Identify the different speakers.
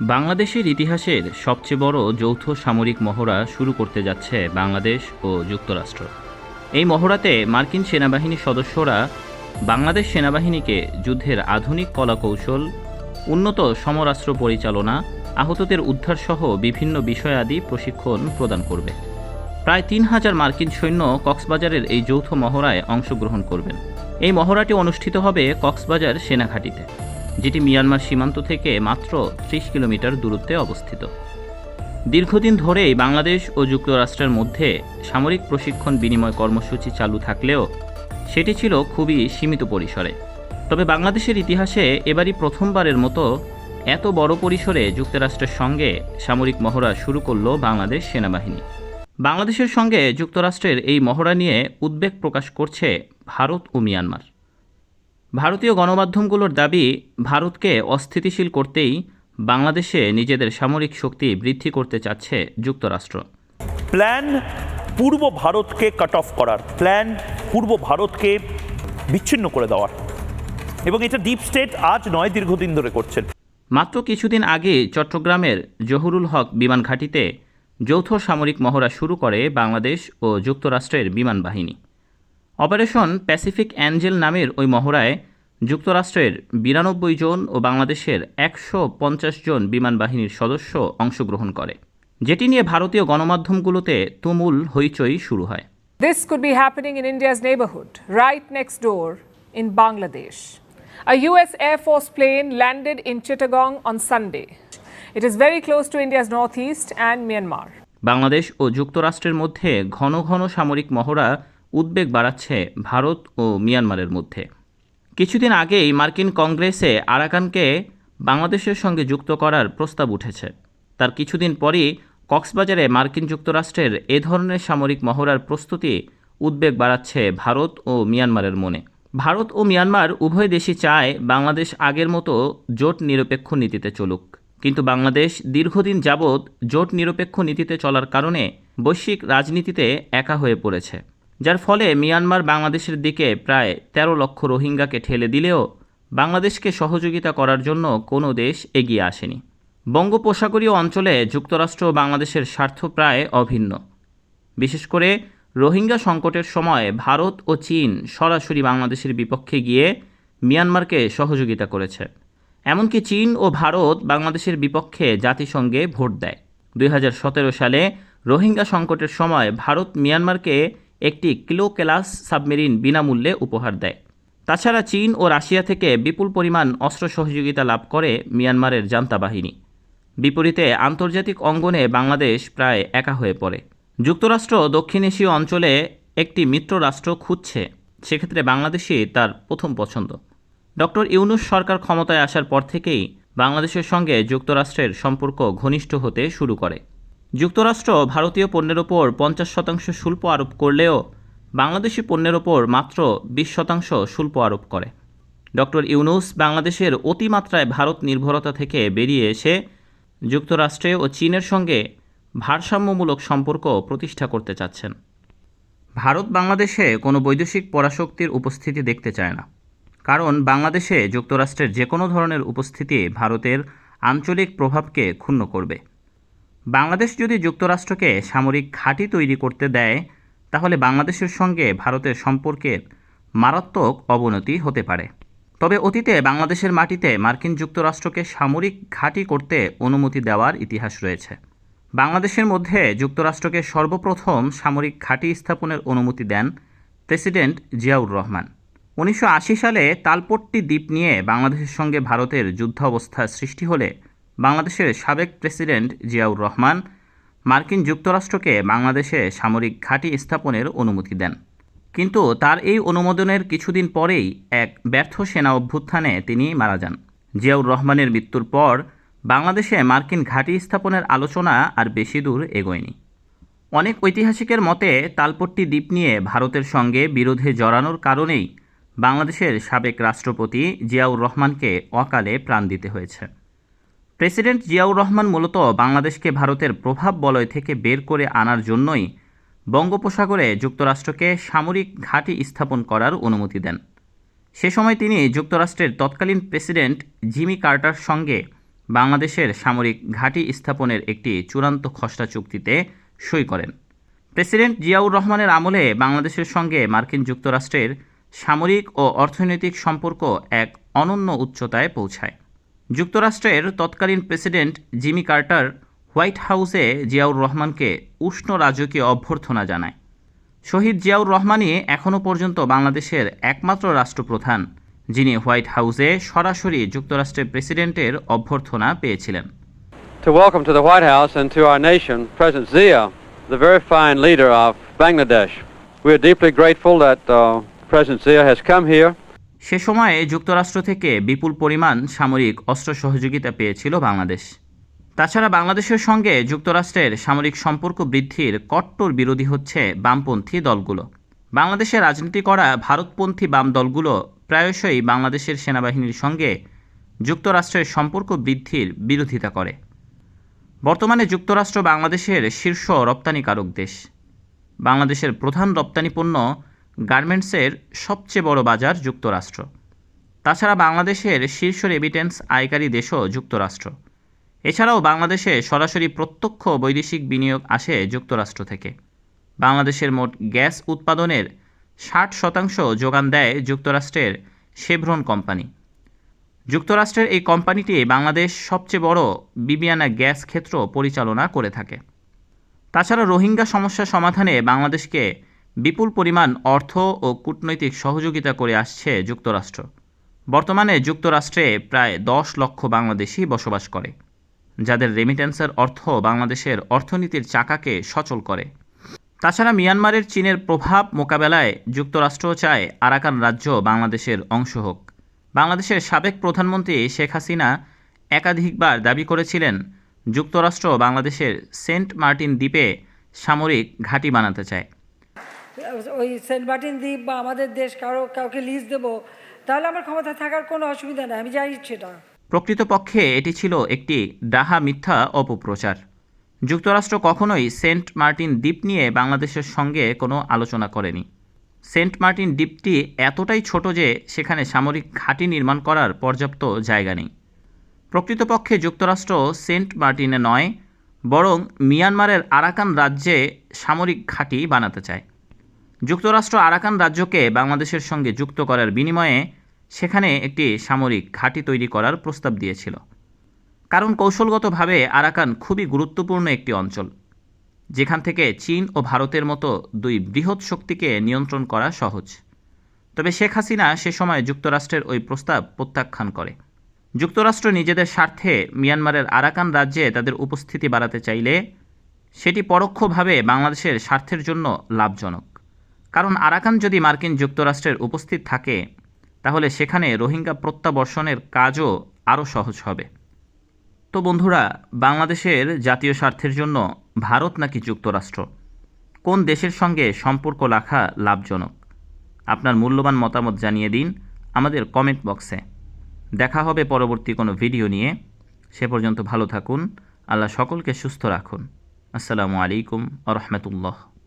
Speaker 1: বাংলাদেশের ইতিহাসের সবচেয়ে বড় যৌথ সামরিক মহড়া শুরু করতে যাচ্ছে বাংলাদেশ ও যুক্তরাষ্ট্র। এই মহড়াতে মার্কিন সেনাবাহিনীর সদস্যরা বাংলাদেশ সেনাবাহিনীকে যুদ্ধের আধুনিক কলাকৌশল, উন্নত সমরাস্ত্র পরিচালনা, আহতদের উদ্ধারসহ বিভিন্ন বিষয়াদি প্রশিক্ষণ প্রদান করবে। প্রায় তিন হাজার মার্কিন সৈন্য কক্সবাজারের এই যৌথ মহড়ায় অংশগ্রহণ করবেন। এই মহড়াটি অনুষ্ঠিত হবে কক্সবাজার সেনাঘাটিতে। যেটি মিয়ানমার সীমান্ত থেকে মাত্র ত্রিশ কিলোমিটার দূরত্বে অবস্থিত। দীর্ঘদিন ধরেই বাংলাদেশ ও যুক্তরাষ্ট্রের মধ্যে সামরিক প্রশিক্ষণ বিনিময় কর্মসূচি চালু থাকলেও সেটি ছিল খুবই সীমিত পরিসরে। তবে বাংলাদেশের ইতিহাসে এবারই প্রথমবারের মতো এত বড় পরিসরে যুক্তরাষ্ট্রের সঙ্গে সামরিক মহড়া শুরু করল বাংলাদেশ সেনাবাহিনী। বাংলাদেশের সঙ্গে যুক্তরাষ্ট্রের এই মহড়া নিয়ে উদ্বেগ প্রকাশ করছে ভারত ও মিয়ানমার। ভারতীয় গণমাধ্যমগুলোর দাবি ভারতকে অস্থিতিশীল করতেই বাংলাদেশে নিজেদের সামরিক শক্তি বৃদ্ধি করতে চাচ্ছে যুক্তরাষ্ট্র।
Speaker 2: প্ল্যান পূর্ব ভারতকে কাট অফ করার প্ল্যান পূর্ব ভারতকে বিচ্ছিন্ন করে দেওয়ার। এবং এটা ডিপ স্টেট আজ নয় দীর্ঘদিন ধরে করছেন।
Speaker 1: মাত্র কিছুদিন আগে চট্টগ্রামের জহুরুল হক বিমান ঘাঁটিতে যৌথ সামরিক মহড়া শুরু করে বাংলাদেশ ও যুক্তরাষ্ট্রের বিমান বাহিনী। অপারেশন প্যাসিফিক অ্যাঞ্জেল নামের ওই মহড়ায় যুক্তরাষ্ট্রের বিরানব্বই জন ও বাংলাদেশের একশো পঞ্চাশ জন বিমান বাহিনীর সদস্য অংশগ্রহণ করে যেটি নিয়ে ভারতীয় গণমাধ্যমগুলোতে তুমুল হইচই শুরু হয়
Speaker 3: This could be happening in India's neighborhood, right next door in Bangladesh. A US Air Force plane landed in Chittagong on Sunday. It is very close to India's northeast and Myanmar.
Speaker 1: Bangladesh ও যুক্তরাষ্ট্রের মধ্যে ঘন ঘন সামরিক মহড়া উদ্বেগ বাড়াচ্ছে ভারত ও মিয়ানমারের মধ্যে। কিছুদিন আগেই মার্কিন কংগ্রেসে আরাকানকে বাংলাদেশের সঙ্গে যুক্ত করার প্রস্তাব উঠেছে। তার কিছুদিন পরই কক্সবাজারে মার্কিন যুক্তরাষ্ট্রের এ ধরনের সামরিক মহড়ার প্রস্তুতি উদ্বেগ বাড়াচ্ছে ভারত ও মিয়ানমারের মনে। ভারত ও মিয়ানমার উভয় দেশই চায় বাংলাদেশ আগের মতো জোট নিরপেক্ষ নীতিতে চলুক। কিন্তু বাংলাদেশ দীর্ঘদিন যাবৎ জোট নিরপেক্ষ নীতিতে চলার কারণে বৈশ্বিক রাজনীতিতে একা হয়ে পড়েছে। যার ফলে মিয়ানমার বাংলাদেশের দিকে প্রায় ১৩ লক্ষ রোহিঙ্গাকে ঠেলে দিলেও বাংলাদেশকে সহযোগিতা করার জন্য কোনো দেশ এগিয়ে আসেনি। বঙ্গোপসাগরীয় অঞ্চলে যুক্তরাষ্ট্র ও বাংলাদেশের স্বার্থ প্রায় অভিন্ন। বিশেষ করে রোহিঙ্গা সংকটের সময় ভারত ও চীন সরাসরি বাংলাদেশের বিপক্ষে গিয়ে মিয়ানমারকে সহযোগিতা করেছে। এমনকি চীন ও ভারত বাংলাদেশের বিপক্ষে জাতিসংঘে ভোট দেয়। দুই হাজার সতেরো সালে রোহিঙ্গা সংকটের সময় ভারত মিয়ানমারকে একটি কিলো ক্লাস সাবমেরিন বিনামূল্যে উপহার দেয়। তাছাড়া চীন ও রাশিয়া থেকে বিপুল পরিমাণ অস্ত্র সহযোগিতা লাভ করে মিয়ানমারের জান্তা বাহিনী। বিপরীতে আন্তর্জাতিক অঙ্গনে বাংলাদেশ প্রায় একা হয়ে পড়ে। যুক্তরাষ্ট্র দক্ষিণ এশীয় অঞ্চলে একটি মিত্র রাষ্ট্র খুঁজছে, সেক্ষেত্রে বাংলাদেশই তার প্রথম পছন্দ। ডক্টর ইউনুস সরকার ক্ষমতায় আসার পর থেকেই বাংলাদেশের সঙ্গে যুক্তরাষ্ট্রের সম্পর্ক ঘনিষ্ঠ হতে শুরু করে। যুক্তরাষ্ট্র ভারতীয় পণ্যের ওপর পঞ্চাশ শতাংশ শুল্ক আরোপ করলেও বাংলাদেশি পণ্যের ওপর মাত্র বিশ শতাংশ শুল্ক আরোপ করে। ডক্টর ইউনুস বাংলাদেশের অতিমাত্রায় ভারত নির্ভরতা থেকে বেরিয়ে এসে যুক্তরাষ্ট্রে ও চীনের সঙ্গে ভারসাম্যমূলক সম্পর্ক প্রতিষ্ঠা করতে চাচ্ছেন। ভারত বাংলাদেশে কোনো বৈদেশিক পরাশক্তির উপস্থিতি দেখতে চায় না। কারণ বাংলাদেশে যুক্তরাষ্ট্রের যে কোনো ধরনের উপস্থিতি ভারতের আঞ্চলিক প্রভাবকে ক্ষুণ্ণ করবে। বাংলাদেশ যদি যুক্তরাষ্ট্রকে সামরিক ঘাঁটি তৈরি করতে দেয়, তাহলে বাংলাদেশের সঙ্গে ভারতের সম্পর্কের মারাত্মক অবনতি হতে পারে। তবে অতীতে বাংলাদেশের মাটিতে মার্কিন যুক্তরাষ্ট্রকে সামরিক ঘাঁটি করতে অনুমতি দেওয়ার ইতিহাস রয়েছে। বাংলাদেশের মধ্যে যুক্তরাষ্ট্রকে সর্বপ্রথম সামরিক ঘাঁটি স্থাপনের অনুমতি দেন প্রেসিডেন্ট জিয়াউর রহমান। উনিশশো আশি সালে তালপট্টি দ্বীপ নিয়ে বাংলাদেশের সঙ্গে ভারতের যুদ্ধাবস্থার সৃষ্টি হলে বাংলাদেশের সাবেক প্রেসিডেন্ট জিয়াউর রহমান মার্কিন যুক্তরাষ্ট্রকে বাংলাদেশে সামরিক ঘাঁটি স্থাপনের অনুমতি দেন। কিন্তু তার এই অনুমোদনের কিছুদিন পরেই এক ব্যর্থ সেনা অভ্যুত্থানে তিনি মারা যান। জিয়াউর রহমানের মৃত্যুর পর বাংলাদেশে মার্কিন ঘাঁটি স্থাপনের আলোচনা আর বেশি দূর এগোয়নি। অনেক ঐতিহাসিকের মতে তালপট্টি দ্বীপ নিয়ে ভারতের সঙ্গে বিরোধে জড়ানোর কারণেই বাংলাদেশের সাবেক রাষ্ট্রপতি জিয়াউর রহমানকে অকালে প্রাণ দিতে হয়েছে। প্রেসিডেন্ট জিয়াউর রহমান মূলত বাংলাদেশকে ভারতের প্রভাব বলয় থেকে বের করে আনার জন্যই বঙ্গোপসাগরে যুক্তরাষ্ট্রকে সামরিক ঘাঁটি স্থাপন করার অনুমতি দেন। সে সময় তিনি যুক্তরাষ্ট্রের তৎকালীন প্রেসিডেন্ট জিমি কার্টার সঙ্গে বাংলাদেশের সামরিক ঘাঁটি স্থাপনের একটি চূড়ান্ত খসড়া চুক্তিতে সই করেন। প্রেসিডেন্ট জিয়াউর রহমানের আমলে বাংলাদেশের সঙ্গে মার্কিন যুক্তরাষ্ট্রের সামরিক ও অর্থনৈতিক সম্পর্ক এক অনন্য উচ্চতায় পৌঁছায়। যুক্তরাষ্ট্রের তৎকালীন প্রেসিডেন্ট জিমি কার্টার হোয়াইট হাউসে জিয়াউর রহমানকে উষ্ণ রাজকীয় অভ্যর্থনা জানায় শহীদ জিয়াউর রহমানই এখনও পর্যন্ত বাংলাদেশের একমাত্র রাষ্ট্রপ্রধান যিনি হোয়াইট হাউসে সরাসরি যুক্তরাষ্ট্রের প্রেসিডেন্টের অভ্যর্থনা পেয়েছিলেন
Speaker 4: to welcome to the White House and to our nation President Zia, the very fine leader of Bangladesh. We are deeply grateful that uh, President Zia has come here.
Speaker 1: সে সময়ে যুক্তরাষ্ট্র থেকে বিপুল পরিমাণ সামরিক অস্ত্র সহযোগিতা পেয়েছিল বাংলাদেশ। তাছাড়া বাংলাদেশের সঙ্গে যুক্তরাষ্ট্রের সামরিক সম্পর্ক বৃদ্ধির কট্টর বিরোধী হচ্ছে বামপন্থী দলগুলো। বাংলাদেশে রাজনীতি করা ভারতপন্থী বাম দলগুলো প্রায়শই বাংলাদেশের সেনাবাহিনীর সঙ্গে যুক্তরাষ্ট্রের সম্পর্ক বৃদ্ধির বিরোধিতা করে। বর্তমানে যুক্তরাষ্ট্র বাংলাদেশের শীর্ষ রপ্তানিকারক দেশ। বাংলাদেশের প্রধান রপ্তানি পণ্য গার্মেন্টসের সবচেয়ে বড় বাজার যুক্তরাষ্ট্র। তাছাড়া বাংলাদেশের শীর্ষ রেমিটেন্স আয়কারী দেশও যুক্তরাষ্ট্র। এছাড়াও বাংলাদেশে সরাসরি প্রত্যক্ষ বৈদেশিক বিনিয়োগ আসে যুক্তরাষ্ট্র থেকে। বাংলাদেশের মোট গ্যাস উৎপাদনের ষাট শতাংশ যোগান দেয় যুক্তরাষ্ট্রের শেভরন কোম্পানি। যুক্তরাষ্ট্রের এই কোম্পানিটি বাংলাদেশ সবচেয়ে বড় বিবিয়ানা গ্যাস ক্ষেত্র পরিচালনা করে থাকে। তাছাড়া রোহিঙ্গা সমস্যা সমাধানে বাংলাদেশকে বিপুল পরিমাণ অর্থ ও কূটনৈতিক সহযোগিতা করে আসছে যুক্তরাষ্ট্র। বর্তমানে যুক্তরাষ্ট্রে প্রায় দশ লক্ষ বাংলাদেশি বসবাস করে, যাদের রেমিটেন্সের অর্থ বাংলাদেশের অর্থনীতির চাকাকে সচল করে। তাছাড়া মিয়ানমারের চীনের প্রভাব মোকাবেলায় যুক্তরাষ্ট্র চায় আরাকান রাজ্য বাংলাদেশের অংশ হোক। বাংলাদেশের সাবেক প্রধানমন্ত্রী শেখ হাসিনা একাধিকবার দাবি করেছিলেন, যুক্তরাষ্ট্র বাংলাদেশের সেন্ট মার্টিন দ্বীপে সামরিক ঘাঁটি বানাতে চায়।
Speaker 5: ওই সেন্ট মার্টিন দ্বীপ বা আমাদের দেশ কারও, কাউকে লিজ দেব, তাহলে আমার ক্ষমতা থাকার কোনো অসুবিধা নেই, আমি জানি সেটা।
Speaker 1: প্রকৃতপক্ষে এটি ছিল একটি ডাহা মিথ্যা অপপ্রচার। যুক্তরাষ্ট্র কখনোই সেন্ট মার্টিন দ্বীপ নিয়ে বাংলাদেশের সঙ্গে কোনো আলোচনা করেনি। সেন্ট মার্টিন দ্বীপটি এতটাই ছোট যে সেখানে সামরিক ঘাঁটি নির্মাণ করার পর্যাপ্ত জায়গা নেই। প্রকৃতপক্ষে যুক্তরাষ্ট্র সেন্ট মার্টিনে নয়, বরং মিয়ানমারের আরাকান রাজ্যে সামরিক ঘাঁটি বানাতে চায়। যুক্তরাষ্ট্র আরাকান রাজ্যকে বাংলাদেশের সঙ্গে যুক্ত করার বিনিময়ে সেখানে একটি সামরিক ঘাঁটি তৈরি করার প্রস্তাব দিয়েছিল। কারণ কৌশলগতভাবে আরাকান খুবই গুরুত্বপূর্ণ একটি অঞ্চল, যেখান থেকে চীন ও ভারতের মতো দুই বৃহৎ শক্তিকে নিয়ন্ত্রণ করা সহজ। তবে শেখ হাসিনা সে সময় যুক্তরাষ্ট্রের ওই প্রস্তাব প্রত্যাখ্যান করে। যুক্তরাষ্ট্র নিজেদের স্বার্থে মিয়ানমারের আরাকান রাজ্যে তাদের উপস্থিতি বাড়াতে চাইলে সেটি পরোক্ষভাবে বাংলাদেশের স্বার্থের জন্য লাভজনক। কারণ আরাকান যদি মার্কিন যুক্তরাষ্ট্রের উপস্থিত থাকে, তাহলে সেখানে রোহিঙ্গা প্রত্যাবর্ষণের কাজও আরও সহজ হবে। তো বন্ধুরা, বাংলাদেশের জাতীয় স্বার্থের জন্য ভারত নাকি যুক্তরাষ্ট্র? কোন দেশের সঙ্গে সম্পর্ক রাখা লাভজনক? আপনার মূল্যবান মতামত জানিয়ে দিন আমাদের কমেন্ট বক্সে। দেখা হবে পরবর্তী কোনো ভিডিও নিয়ে। সে পর্যন্ত ভালো থাকুন। আল্লাহ সকলকে সুস্থ রাখুন। আসসালামু আলাইকুম আ রহমতুল্লাহ।